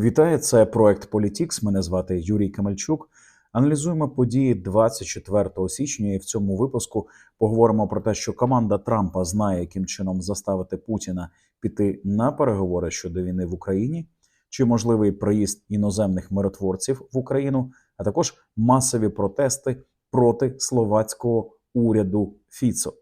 Вітаю, це проект Політікс. Мене звати Юрій Камельчук. Аналізуємо події 24 січня. І в цьому випуску поговоримо про те, що команда Трампа знає, яким чином заставити Путіна піти на переговори щодо війни в Україні, чи можливий приїзд іноземних миротворців в Україну, а також масові протести проти словацького уряду Фіцо.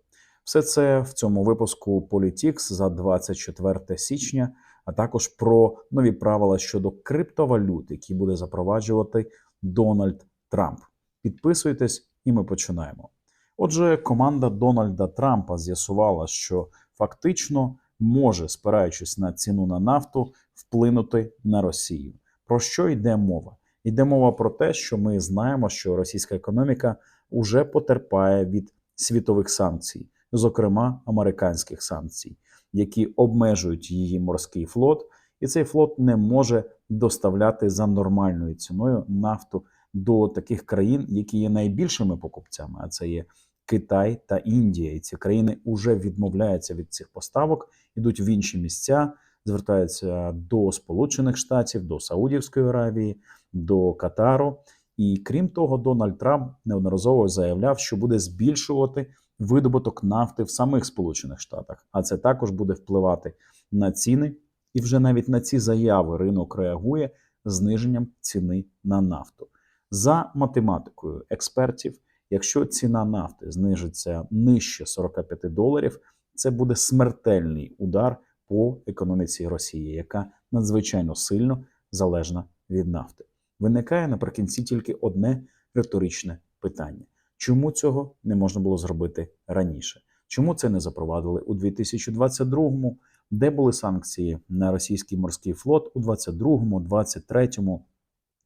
Все це в цьому випуску Політікс за 24 січня а також про нові правила щодо криптовалют, які буде запроваджувати Дональд Трамп. Підписуйтесь, і ми починаємо. Отже, команда Дональда Трампа з'ясувала, що фактично може, спираючись на ціну на нафту, вплинути на Росію. Про що йде мова? Йде мова про те, що ми знаємо, що російська економіка вже потерпає від світових санкцій, зокрема американських санкцій які обмежують її морський флот, і цей флот не може доставляти за нормальною ціною нафту до таких країн, які є найбільшими покупцями. А це є Китай та Індія. І ці країни вже відмовляються від цих поставок, ідуть в інші місця, звертаються до Сполучених Штатів, до Саудівської Аравії, до Катару. І крім того, Дональд Трамп неодноразово заявляв, що буде збільшувати видобуток нафти в самих Сполучених Штатах, а це також буде впливати на ціни, і вже навіть на ці заяви ринок реагує зниженням ціни на нафту. За математикою експертів, якщо ціна нафти знижиться нижче 45 доларів, це буде смертельний удар по економіці Росії, яка надзвичайно сильно залежна від нафти. Виникає наприкінці тільки одне риторичне питання. Чому цього не можна було зробити раніше? Чому це не запровадили у 2022-му? Де були санкції на російський морський флот у 22-му, 23-му,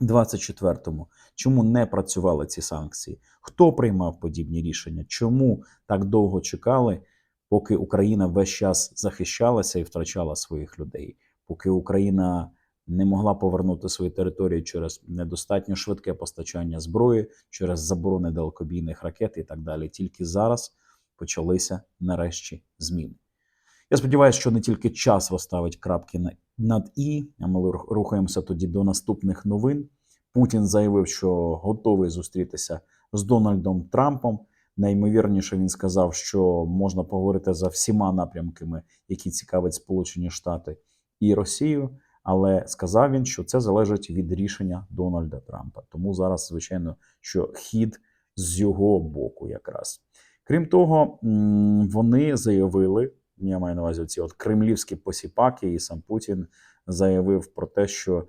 24-му? Чому не працювали ці санкції? Хто приймав подібні рішення? Чому так довго чекали, поки Україна весь час захищалася і втрачала своїх людей? Поки Україна не могла повернути свої території через недостатньо швидке постачання зброї, через заборони далекобійних ракет і так далі. Тільки зараз почалися нарешті зміни. Я сподіваюся, що не тільки час розставить крапки над і, а ми рухаємося тоді до наступних новин. Путін заявив, що готовий зустрітися з Дональдом Трампом. Найімовірніше він сказав, що можна поговорити за всіма напрямками, які цікавить Сполучені Штати і Росію. Але сказав він, що це залежить від рішення Дональда Трампа. Тому зараз, звичайно, що хід з його боку, якраз крім того, вони заявили. Я маю на увазі ці от кремлівські посіпаки, і сам Путін заявив про те, що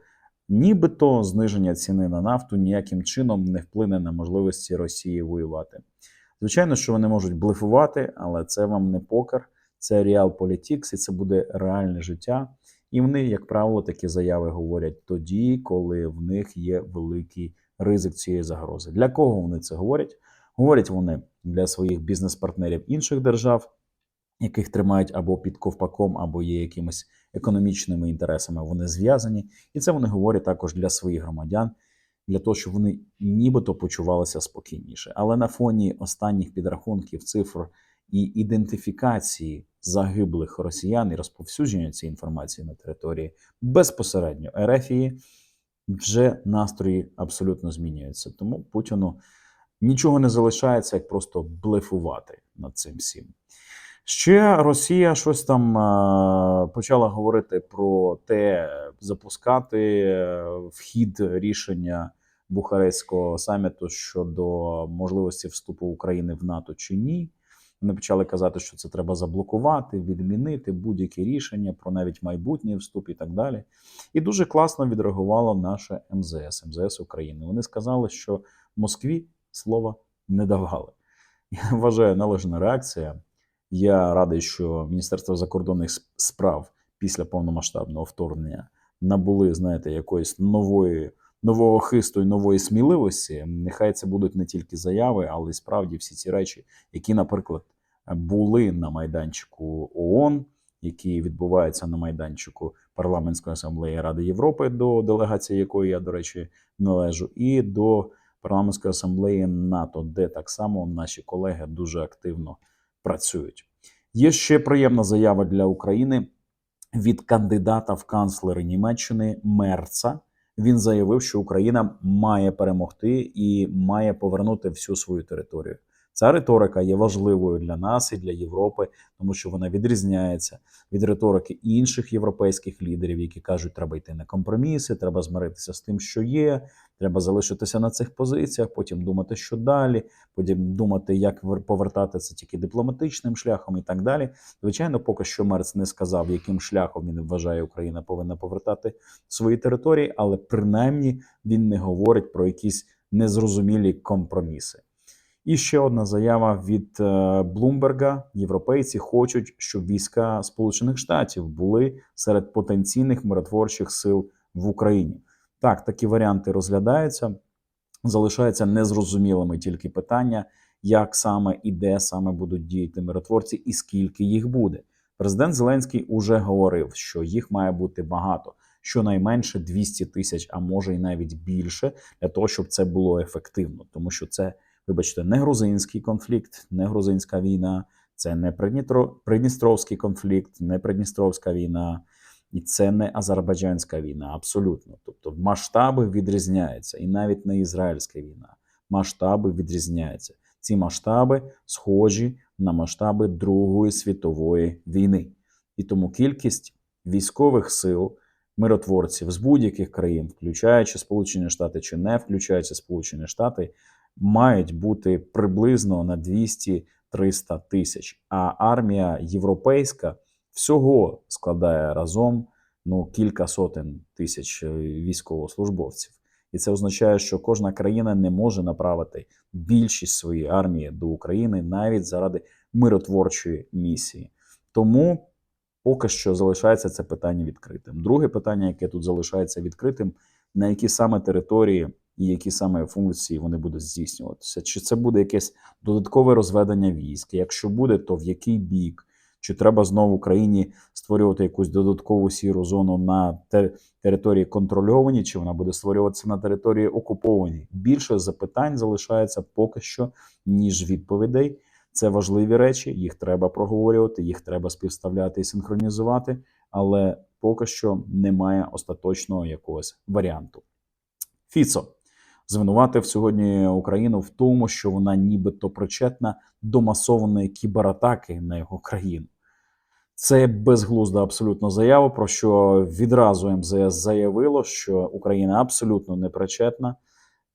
нібито зниження ціни на нафту ніяким чином не вплине на можливості Росії воювати. Звичайно, що вони можуть блефувати, але це вам не покер, це реал-політікс, і це буде реальне життя. І вони, як правило, такі заяви говорять тоді, коли в них є великий ризик цієї загрози. Для кого вони це говорять? Говорять вони для своїх бізнес-партнерів інших держав, яких тримають або під ковпаком, або є якимись економічними інтересами. Вони зв'язані, і це вони говорять також для своїх громадян, для того, щоб вони нібито почувалися спокійніше. Але на фоні останніх підрахунків цифр і ідентифікації загиблих росіян і розповсюдження цієї інформації на території безпосередньо Ерефії, вже настрої абсолютно змінюються. Тому Путіну нічого не залишається, як просто блефувати над цим всім. Ще Росія щось там а, почала говорити про те, запускати е, вхід рішення Бухарестського саміту щодо можливості вступу України в НАТО чи ні. Вони почали казати, що це треба заблокувати, відмінити будь-які рішення про навіть майбутній вступ і так далі. І дуже класно відреагувало наше МЗС, МЗС України. Вони сказали, що Москві слова не давали. Я вважаю належна реакція. Я радий, що Міністерство закордонних справ після повномасштабного вторгнення набули, знаєте, якоїсь нової. Нового хисту і нової сміливості, нехай це будуть не тільки заяви, але й справді всі ці речі, які, наприклад, були на майданчику ООН, які відбуваються на майданчику парламентської асамблеї Ради Європи, до делегації якої я, до речі, належу, і до парламентської асамблеї НАТО, де так само наші колеги дуже активно працюють. Є ще приємна заява для України від кандидата в канцлери Німеччини Мерца. Він заявив, що Україна має перемогти і має повернути всю свою територію. Ця риторика є важливою для нас і для Європи, тому що вона відрізняється від риторики інших європейських лідерів, які кажуть, треба йти на компроміси, треба змиритися з тим, що є, треба залишитися на цих позиціях, потім думати, що далі, потім думати, як вер- повертати це тільки дипломатичним шляхом і так далі. Звичайно, поки що Мерц не сказав, яким шляхом він вважає, Україна повинна повертати свої території, але принаймні він не говорить про якісь незрозумілі компроміси. І ще одна заява від е, Блумберга: європейці хочуть, щоб війська Сполучених Штатів були серед потенційних миротворчих сил в Україні. Так, такі варіанти розглядаються. Залишається незрозумілими тільки питання, як саме і де саме будуть діяти миротворці, і скільки їх буде. Президент Зеленський уже говорив, що їх має бути багато, щонайменше 200 тисяч, а може й навіть більше, для того, щоб це було ефективно, тому що це вибачте, не грузинський конфлікт, не грузинська війна, це не Придністро... Придністровський конфлікт, не Придністровська війна, і це не азербайджанська війна. Абсолютно. Тобто масштаби відрізняються, і навіть не ізраїльська війна. Масштаби відрізняються. Ці масштаби схожі на масштаби Другої світової війни. І тому кількість військових сил, миротворців з будь-яких країн, включаючи Сполучені Штати чи не включаючи Сполучені Штати, мають бути приблизно на 200-300 тисяч. А армія європейська всього складає разом ну, кілька сотень тисяч е, військовослужбовців. І це означає, що кожна країна не може направити більшість своєї армії до України навіть заради миротворчої місії. Тому поки що залишається це питання відкритим. Друге питання, яке тут залишається відкритим, на які саме території і які саме функції вони будуть здійснюватися. Чи це буде якесь додаткове розведення військ? Якщо буде, то в який бік? Чи треба знову Україні створювати якусь додаткову сіру зону на те- території контрольовані, чи вона буде створюватися на території окупованій? Більше запитань залишається поки що, ніж відповідей. Це важливі речі, їх треба проговорювати, їх треба співставляти і синхронізувати, але поки що немає остаточного якогось варіанту. Фіцо звинуватив сьогодні Україну в тому, що вона нібито причетна до масованої кібератаки на його країну. Це безглузда абсолютно заява, про що відразу МЗС заявило, що Україна абсолютно не причетна.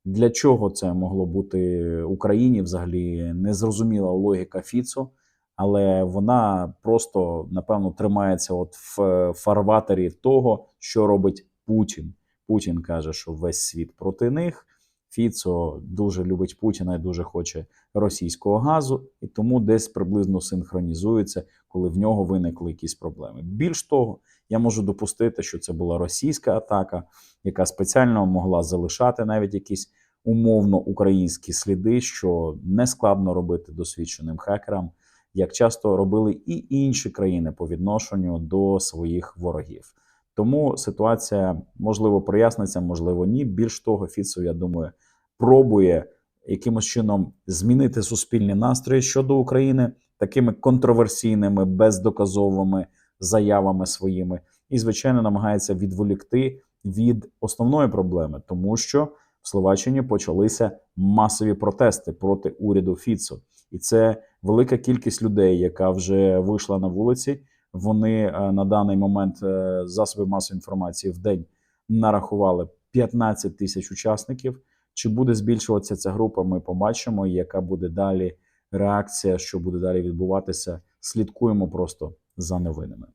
Для чого це могло бути Україні? Взагалі незрозуміла логіка Фіцо, але вона просто напевно тримається от в фарватері того, що робить Путін. Путін каже, що весь світ проти них. Фіцо дуже любить Путіна і дуже хоче російського газу, і тому десь приблизно синхронізується, коли в нього виникли якісь проблеми. Більш того, я можу допустити, що це була російська атака, яка спеціально могла залишати навіть якісь умовно українські сліди, що не складно робити досвідченим хакерам, як часто робили і інші країни по відношенню до своїх ворогів. Тому ситуація можливо проясниться, можливо, ні. Більш того, Фіцо, я думаю, пробує якимось чином змінити суспільні настрої щодо України такими контроверсійними, бездоказовими заявами своїми, і, звичайно, намагається відволікти від основної проблеми, тому що в Словаччині почалися масові протести проти уряду Фіцо, і це велика кількість людей, яка вже вийшла на вулиці. Вони е, на даний момент е, засоби масової інформації в день нарахували 15 тисяч учасників. Чи буде збільшуватися ця група? Ми побачимо. Яка буде далі реакція, що буде далі відбуватися? Слідкуємо просто за новинами.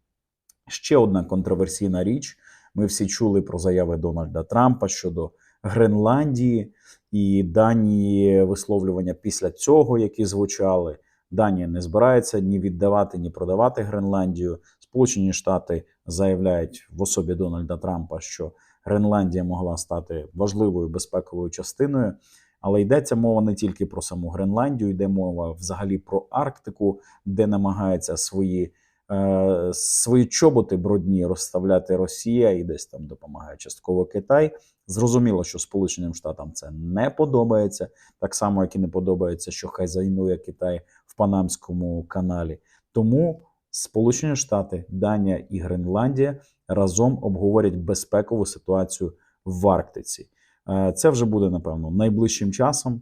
Ще одна контроверсійна річ. Ми всі чули про заяви Дональда Трампа щодо Гренландії і дані висловлювання після цього, які звучали. Данія не збирається ні віддавати, ні продавати Гренландію. Сполучені Штати заявляють в особі Дональда Трампа, що Гренландія могла стати важливою безпековою частиною. Але йдеться мова не тільки про саму Гренландію, йде мова взагалі про Арктику, де намагається свої, е, свої чоботи брудні розставляти Росія і десь там допомагає частково Китай. Зрозуміло, що Сполученим Штатам це не подобається, так само як і не подобається, що хазяйнує Китай в Панамському каналі. Тому Сполучені Штати, Данія і Гренландія разом обговорять безпекову ситуацію в Арктиці. Е, Це вже буде напевно найближчим часом. Е,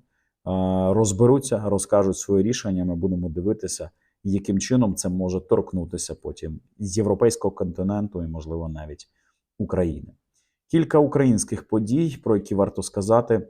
Розберуться, розкажуть свої рішення. Ми будемо дивитися, яким чином це може торкнутися потім з європейського континенту і, можливо, навіть України. Кілька українських подій, про які варто сказати,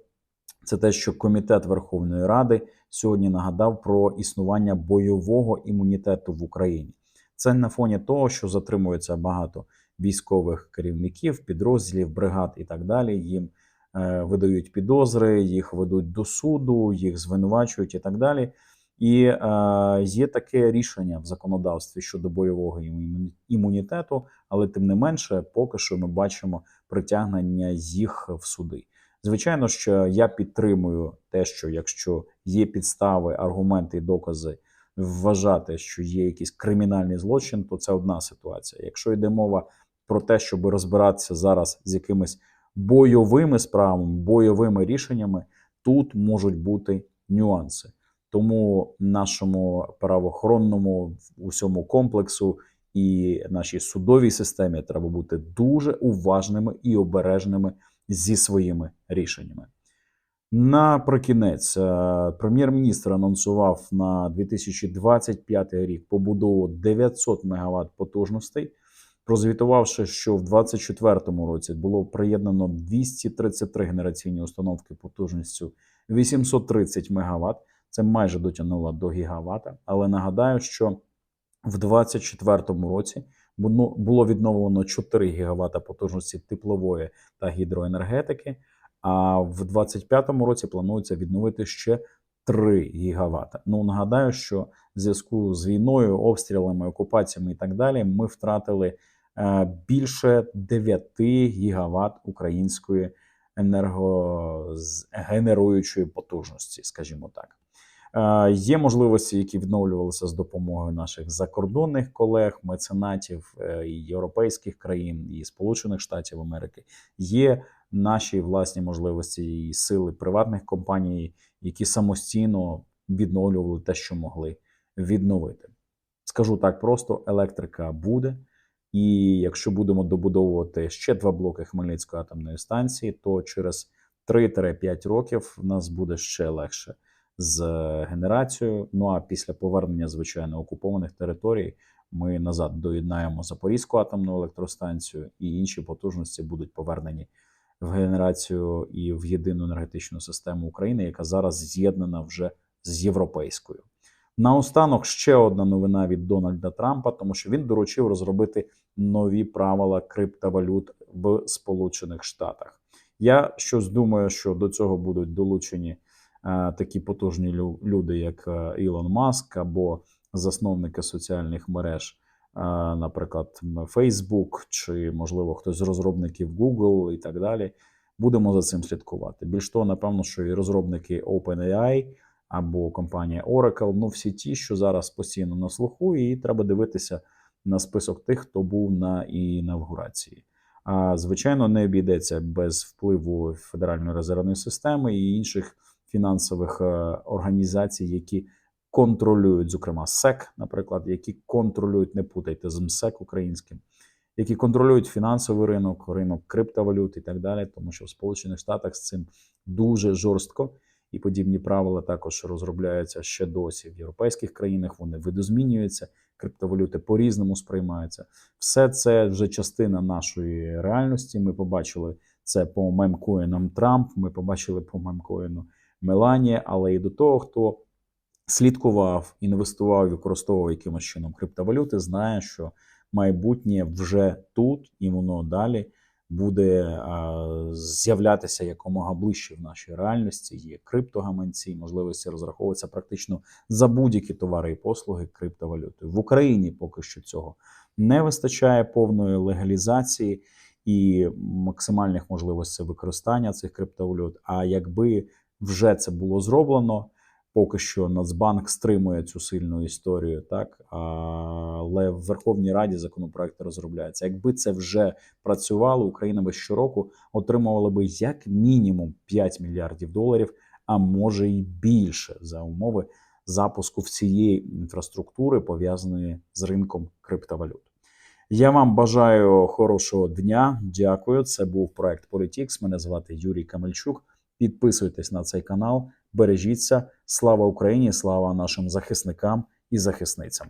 це те, що комітет Верховної Ради сьогодні нагадав про існування бойового імунітету в Україні. Це на фоні того, що затримується багато військових керівників, підрозділів, бригад і так далі. Їм е, видають підозри, їх ведуть до суду, їх звинувачують і так далі. І е, є таке рішення в законодавстві щодо бойового імунітету, але тим не менше, поки що ми бачимо притягнення їх в суди. Звичайно, що я підтримую те, що якщо є підстави, аргументи і докази вважати, що є якийсь кримінальний злочин, то це одна ситуація. Якщо йде мова про те, щоб розбиратися зараз з якимись бойовими справами, бойовими рішеннями, тут можуть бути нюанси. Тому нашому правоохоронному усьому комплексу і нашій судовій системі треба бути дуже уважними і обережними зі своїми рішеннями. Наприкінець, е, прем'єр-міністр анонсував на 2025 рік побудову 900 МВт потужностей, прозвітувавши, що в 2024 році було приєднано 233 генераційні установки потужністю 830 МВт. Це майже дотягнуло до гігавата. Але нагадаю, що в 2024 році було відновлено 4 гігавата потужності теплової та гідроенергетики. А в 2025 році планується відновити ще 3 гігавата. Ну нагадаю, що в зв'язку з війною, обстрілами, окупаціями і так далі, ми втратили е, більше 9 гігават української енергогенеруючої потужності, скажімо так. Е, Є можливості, які відновлювалися з допомогою наших закордонних колег, меценатів е, і європейських країн і Сполучених Штатів Америки. Є наші власні можливості і сили приватних компаній, які самостійно відновлювали те, що могли відновити. Скажу так просто: електрика буде. І якщо будемо добудовувати ще два блоки Хмельницької атомної станції, то через 3-5 років в нас буде ще легше з генерацією. Ну а після повернення звичайно окупованих територій ми назад доєднаємо Запорізьку атомну електростанцію, і інші потужності будуть повернені в генерацію і в єдину енергетичну систему України, яка зараз з'єднана вже з європейською. Наостанок ще одна новина від Дональда Трампа, тому що він доручив розробити нові правила криптовалют в Сполучених Штатах. Я щось думаю, що до цього будуть долучені е, такі потужні лю- люди, як е, Ілон Маск або засновники соціальних мереж, е, наприклад, Facebook, чи можливо хтось з розробників Google і так далі. Будемо за цим слідкувати. Більш того, напевно, що і розробники OpenAI або компанія Oracle, ну всі ті, що зараз постійно на слуху, і треба дивитися на список тих, хто був на інавгурації. А звичайно, не обійдеться без впливу Федеральної резервної системи і інших фінансових е, організацій, які контролюють, зокрема, СЕК, наприклад, які контролюють, не путайте з МСЕК українським, які контролюють фінансовий ринок, ринок криптовалют і так далі, тому що в Сполучених Штатах з цим дуже жорстко. І подібні правила також розробляються ще досі в європейських країнах. Вони видозмінюються, криптовалюти по-різному сприймаються. Все це вже частина нашої реальності. Ми побачили це по мемкоїнам Трамп. Ми побачили по мемкоїну Меланія, але і до того, хто слідкував, інвестував, використовував якимось чином криптовалюти, знає, що майбутнє вже тут і воно далі буде з'являтися якомога ближче в нашій реальності. Є криптогаманці, можливості розраховуватися практично за будь-які товари і послуги криптовалютою. В Україні поки що цього не вистачає повної легалізації і максимальних можливостей використання цих криптовалют. А якби вже це було зроблено. Поки що Нацбанк стримує цю сильну історію, так але в Верховній Раді законопроекти розробляються. Якби це вже працювало, Україна би щороку отримувала би як мінімум 5 мільярдів доларів, а може і більше за умови запуску всієї інфраструктури, пов'язаної з ринком криптовалют. Я вам бажаю хорошого дня. Дякую. Це був проект Політікс. Мене звати Юрій Камельчук. Підписуйтесь на цей канал, бережіться. Слава Україні! Слава нашим захисникам і захисницям.